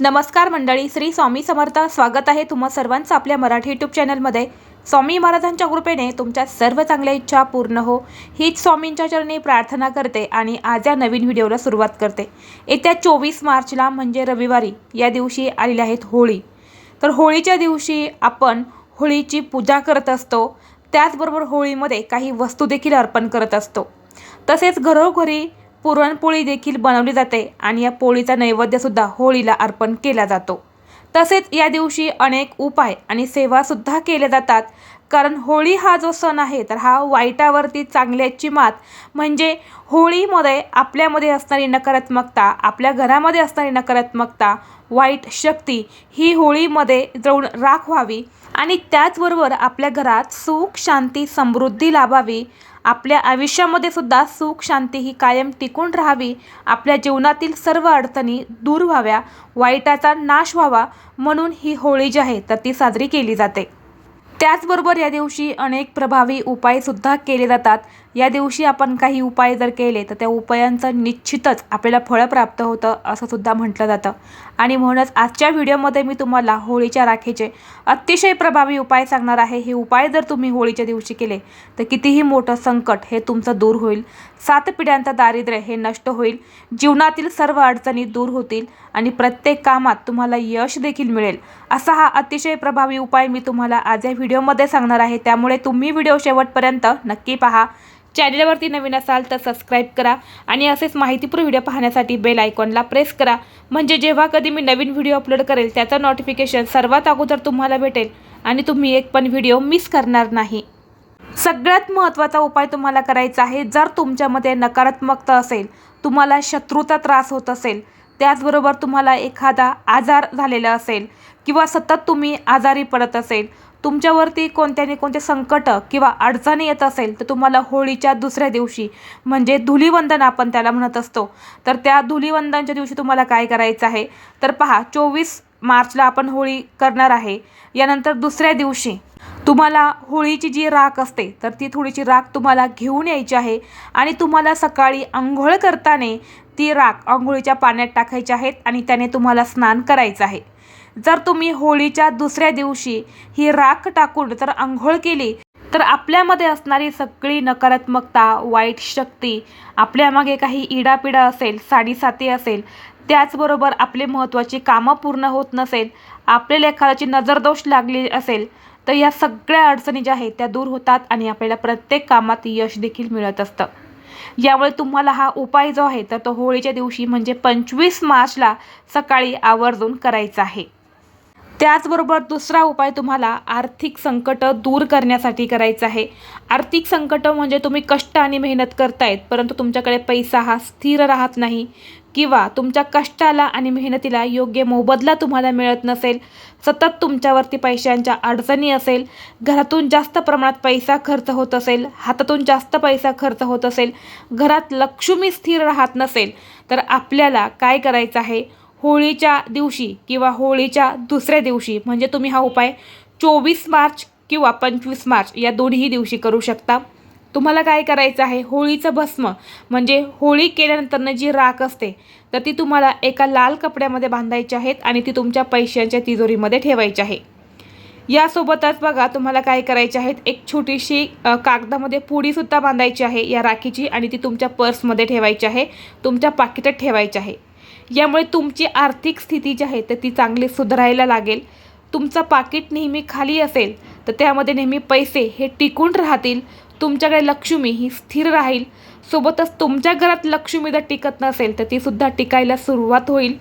नमस्कार मंडळी श्री स्वामी समर्थ स्वागत आहे तुम्हा सर्वांचं आपल्या मराठी यूट्यूब चॅनलमध्ये. स्वामी महाराजांच्या कृपेने तुमच्या सर्व चांगल्या इच्छा पूर्ण हो. हीच स्वामींच्या चरणी प्रार्थना करते आणि आज या नवीन व्हिडिओला सुरुवात करते. येत्या चोवीस मार्चला म्हणजे रविवारी या दिवशी आलेल्या आहेत होळी. तर होळीच्या दिवशी आपण होळीची पूजा करत असतो. त्याचबरोबर होळीमध्ये काही वस्तू देखील अर्पण करत असतो. तसेच घरोघरी पुरणपोळी देखील बनवली जाते आणि या पोळीचा नैवेद्यसुद्धा होळीला अर्पण केला जातो. तसेच या दिवशी अनेक उपाय आणि सेवासुद्धा केल्या जातात. कारण होळी हा जो सण आहे तर हा वाईटावरती चांगल्याची मात म्हणजे होळीमध्ये आपल्यामध्ये असणारी नकारात्मकता आपल्या घरामध्ये असणारी नकारात्मकता वाईट शक्ती ही होळीमध्ये जळून राख व्हावी आणि त्याचबरोबर आपल्या घरात सुख शांती समृद्धी लाभावी. आपल्या आयुष्यामध्ये सुद्धा सुख शांती ही कायम टिकून राहावी. आपल्या जीवनातील सर्व अडचणी दूर व्हाव्या. वाईटाचा नाश व्हावा म्हणून ही होळी जी आहे तर ती साजरी केली जाते. त्याचबरोबर या दिवशी अनेक प्रभावी उपायसुद्धा केले जातात. या दिवशी आपण काही उपाय जर केले तर त्या उपायांचं निश्चितच आपल्याला फळं प्राप्त होतं असं सुद्धा म्हटलं जातं. आणि म्हणूनच आजच्या व्हिडिओमध्ये मी तुम्हाला होळीच्या राखेचे अतिशय प्रभावी उपाय सांगणार आहे. हे उपाय जर तुम्ही होळीच्या दिवशी केले तर कितीही मोठं संकट हे तुमचं दूर होईल. सात पिढ्यांचं दारिद्र्य हे नष्ट होईल. जीवनातील सर्व अडचणी दूर होतील आणि प्रत्येक कामात तुम्हाला यश देखील मिळेल. असा हा अतिशय प्रभावी उपाय मी तुम्हाला आज या व्हिडिओमध्ये सांगणार आहे. त्यामुळे तुम्ही व्हिडिओ शेवटपर्यंत नक्की पहा. चॅनलवरती नवीन असाल तर सबस्क्राईब करा आणि असेच माहितीपूर्ण व्हिडिओ पाहण्यासाठी बेल आयकॉनला प्रेस करा. म्हणजे जेव्हा कधी मी नवीन व्हिडिओ अपलोड करेल त्याचं नोटिफिकेशन सर्वात अगोदर तुम्हाला भेटेल आणि तुम्ही एक पण व्हिडिओ मिस करणार नाही. सगळ्यात महत्त्वाचा उपाय तुम्हाला करायचा आहे जर तुमच्यामध्ये नकारात्मकता असेल तुम्हाला शत्रूचा त्रास होत असेल त्याचबरोबर तुम्हाला एखादा आजार झालेला असेल किंवा सतत तुम्ही आजारी पडत असेल तुमच्यावरती कोणत्या ना कोणते संकट किंवा अडचणी येत असेल तर तुम्हाला होळीच्या दुसऱ्या दिवशी म्हणजे धुलीवंदन आपण त्याला म्हणत असतो. तर त्या धुलीवंदनच्या दिवशी तुम्हाला काय करायचं आहे? तर पहा चोवीस मार्चला आपण होळी करणार आहे. यानंतर दुसऱ्या दिवशी तुम्हाला होळीची जी राख असते तर ती थोडीशी राख तुम्हाला घेऊन यायची आहे आणि तुम्हाला सकाळी आंघोळ करताना ती राख आंघोळीच्या पाण्यात टाकायची आहेत आणि त्याने तुम्हाला स्नान करायचं आहे. जर तुम्ही होळीच्या दुसऱ्या दिवशी ही राख टाकून जर आंघोळ केली तर आपल्यामध्ये असणारी सगळी नकारात्मकता वाईट शक्ती आपल्यामागे काही इडापिडा असेल साडीसाती असेल त्याचबरोबर आपले महत्त्वाची कामं पूर्ण होत नसेल आपल्याला एखाद्याची नजरदोष लागली असेल तर या सगळ्या अडचणी ज्या आहेत त्या दूर होतात आणि आपल्याला प्रत्येक कामात यश देखील मिळत असतं. यामुळे तुम्हाला हा उपाय जो आहे तर तो होळीच्या दिवशी म्हणजे पंचवीस मार्चला सकाळी आवर्जून करायचा आहे. त्याचबरोबर दुसरा उपाय तुम्हाला आर्थिक संकट दूर करण्यासाठी करायचा आहे. आर्थिक संकटं म्हणजे तुम्ही कष्ट आणि मेहनत करतायत परंतु तुमच्याकडे पैसा हा स्थिर राहत नाही किंवा तुमच्या कष्टाला आणि मेहनतीला योग्य मोबदला तुम्हाला मिळत नसेल सतत तुमच्यावरती पैशांच्या अडचणी असेल घरातून जास्त प्रमाणात पैसा खर्च होत असेल हातातून जास्त पैसा खर्च होत असेल घरात लक्ष्मी स्थिर राहत नसेल तर आपल्याला काय करायचं आहे? होळीच्या दिवशी किंवा होळीच्या दुसऱ्या दिवशी म्हणजे तुम्ही हा उपाय चोवीस मार्च किंवा पंचवीस मार्च या दोन्ही दिवशी करू शकता. तुम्हाला काय करायचं आहे? होळीचं भस्म म्हणजे होळी केल्यानंतरनं जी राख असते तर ती तुम्हाला एका लाल कपड्यामध्ये बांधायची आहेत आणि ती तुमच्या पैशांच्या तिजोरीमध्ये ठेवायची आहे. यासोबतच बघा तुम्हाला काय करायचे आहेत? एक छोटीशी कागदामध्ये पुडीसुद्धा बांधायची आहे या राखीची आणि ती तुमच्या पर्समध्ये ठेवायची आहे. तुमच्या पाकिटात ठेवायची आहे. यामुळे तुमची आर्थिक स्थिती जी आहे तर ती चांगली सुधारायला लागेल. तुमचं पाकिट नेहमी खाली असेल तर त्यामध्ये नेहमी पैसे हे टिकून राहतील. तुमच्याकडे लक्ष्मी ही स्थिर राहील. सोबतच तुमच्या घरात लक्ष्मी जर टिकत नसेल तर तीसुद्धा टिकायला सुरुवात होईल.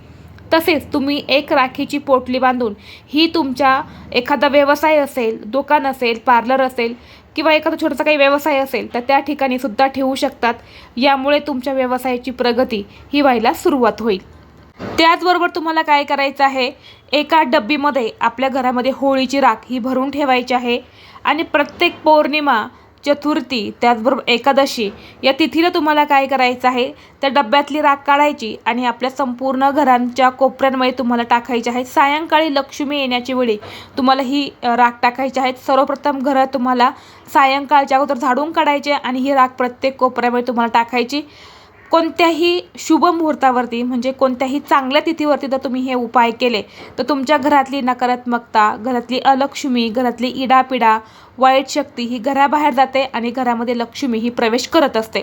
तसेच तुम्ही एक राखीची पोटली बांधून ही तुमच्या एखादा व्यवसाय असेल दुकान असेल पार्लर असेल किंवा एखादा छोटासा काही व्यवसाय असेल तर त्या ठिकाणी सुद्धा ठेवू शकतात. यामुळे तुमच्या व्यवसायाची प्रगती ही व्हायला सुरुवात होईल. त्याचबरोबर तुम्हाला काय करायचं आहे? एका डब्बीमध्ये आपल्या घरामध्ये होळीची राख ही भरून ठेवायची आहे आणि प्रत्येक पौर्णिमा चतुर्थी त्याचबरोबर एकादशी या तिथीला तुम्हाला काय करायचं आहे? त्या डब्यातली राख काढायची आणि आपल्या संपूर्ण घरांच्या कोपऱ्यांमध्ये तुम्हाला टाकायची आहे. सायंकाळी लक्ष्मी येण्याची वेळी तुम्हाला ही राख टाकायची आहेत सर्वप्रथम घरात तुम्हाला सायंकाळच्या अगोदर झाडून काढायचे आणि ही राख प्रत्येक कोपऱ्यामध्ये तुम्हाला टाकायची. कोणत्याही शुभ मुहूर्तावरती म्हणजे कोणत्याही चांगल्या तिथीवरती जर तुम्ही हे उपाय केले तर तुमच्या घरातली नकारात्मकता घरातली अलक्ष्मी घरातली इडापिडा वाईट शक्ती ही घराबाहेर जाते आणि घरामध्ये लक्ष्मी ही प्रवेश करत असते.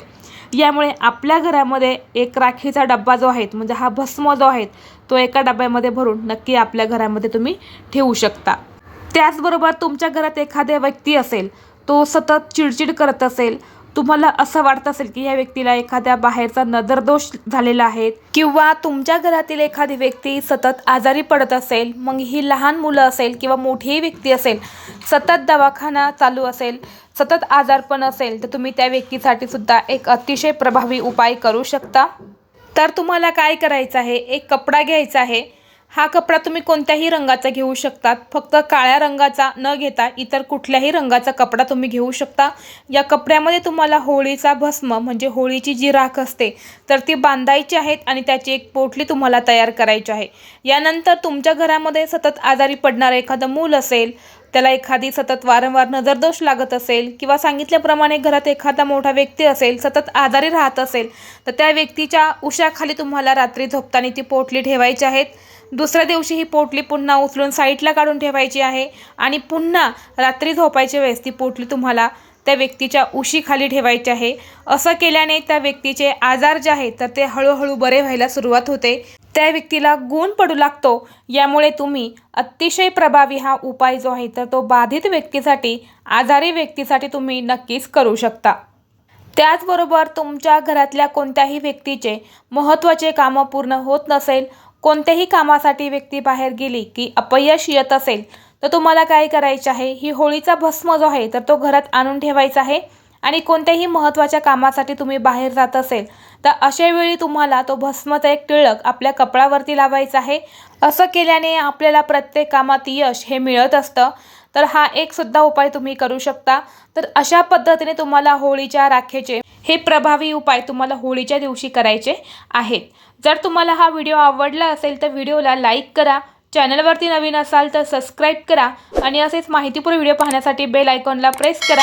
यामुळे आपल्या घरामध्ये एक राखीचा डब्बा जो आहे म्हणजे हा भस्म जो आहे तो एका डब्यामध्ये भरून नक्की आपल्या घरामध्ये तुम्ही ठेवू शकता. त्याचबरोबर तुमच्या घरात एखाद्या व्यक्ती असेल तो सतत चिडचिड करत असेल तुम्हाला असं वाटत असेल की या व्यक्तीला एखाद्या बाहेरचा नजरदोष झालेला आहे किंवा तुमच्या घरातील एखादी व्यक्ती सतत आजारी पडत असेल मग ही लहान मुलं असेल किंवा मोठीही व्यक्ती असेल सतत दवाखाना चालू असेल सतत आजारपण असेल तर तुम्ही त्या व्यक्तीसाठी सुद्धा एक अतिशय प्रभावी उपाय करू शकता. तर तुम्हाला काय करायचं आहे? एक कपडा घ्यायचा आहे. हा कपडा तुम्ही कोणत्याही रंगाचा घेऊ शकतात. फक्त काळ्या रंगाचा न घेता इतर कुठल्याही रंगाचा कपडा तुम्ही घेऊ शकता. या कपड्यामध्ये तुम्हाला होळीचा भस्म म्हणजे होळीची जी राख असते तर ती बांधायची आहेत आणि त्याची एक पोटली तुम्हाला तयार करायची आहे. यानंतर तुमच्या घरामध्ये सतत आजारी पडणारं एखादं मूल असेल त्याला एखादी सतत वारंवार नजरदोष लागत असेल किंवा सांगितल्याप्रमाणे घरात एखादा मोठा व्यक्ती असेल सतत आजारी राहत असेल तर त्या व्यक्तीच्या उशाखाली तुम्हाला रात्री झोपताना ती पोटली ठेवायची आहेत. दुसऱ्या दिवशी ही पोटली पुन्हा उचलून साईडला काढून ठेवायची आहे आणि पुन्हा रात्री झोपायच्या वेळेस ती पोटली तुम्हाला त्या व्यक्तीच्या उशीखाली ठेवायची आहे. असं केल्याने त्या व्यक्तीचे आजार जे आहेत तर ते हळूहळू बरे व्हायला सुरुवात होते. त्या व्यक्तीला गुण पडू लागतो. यामुळे तुम्ही अतिशय प्रभावी हा उपाय जो आहे तर तो बाधित व्यक्तीसाठी आजारी व्यक्तीसाठी तुम्ही नक्कीच करू शकता. त्याचबरोबर तुमच्या घरातल्या कोणत्याही व्यक्तीचे महत्त्वाचे कामं पूर्ण होत नसेल कोणत्याही कामासाठी व्यक्ती बाहेर गेली की अपयश येत असेल तर तुम्हाला काय करायचे आहे? ही होळीचा भस्म जो आहे तर तो घरात आणून ठेवायचा आहे. आणि कोणत्याही महत्त्वाच्या कामासाठी तुम्ही बाहेर जात असेल तर अशावेळी तुम्हाला तो भस्मचा एक टिळक आपल्या कपडावरती लावायचा आहे. असं केल्याने आपल्याला प्रत्येक कामात यश हे मिळत असतं. तर हा एक सुद्धा उपाय तुम्ही करू शकता. तर अशा पद्धतीने तुम्हाला होळीच्या राखेचे हे प्रभावी उपाय तुम्हाला होळीच्या दिवशी करायचे आहेत. जर तुम्हाला हा व्हिडिओ आवडला असेल तर व्हिडिओला लाईक करा. चॅनलवरती नवीन असाल तर सबस्क्राईब करा. आणि असेच माहितीपूर्ण व्हिडिओ पाहण्यासाठी बेल आयकॉनला प्रेस करा.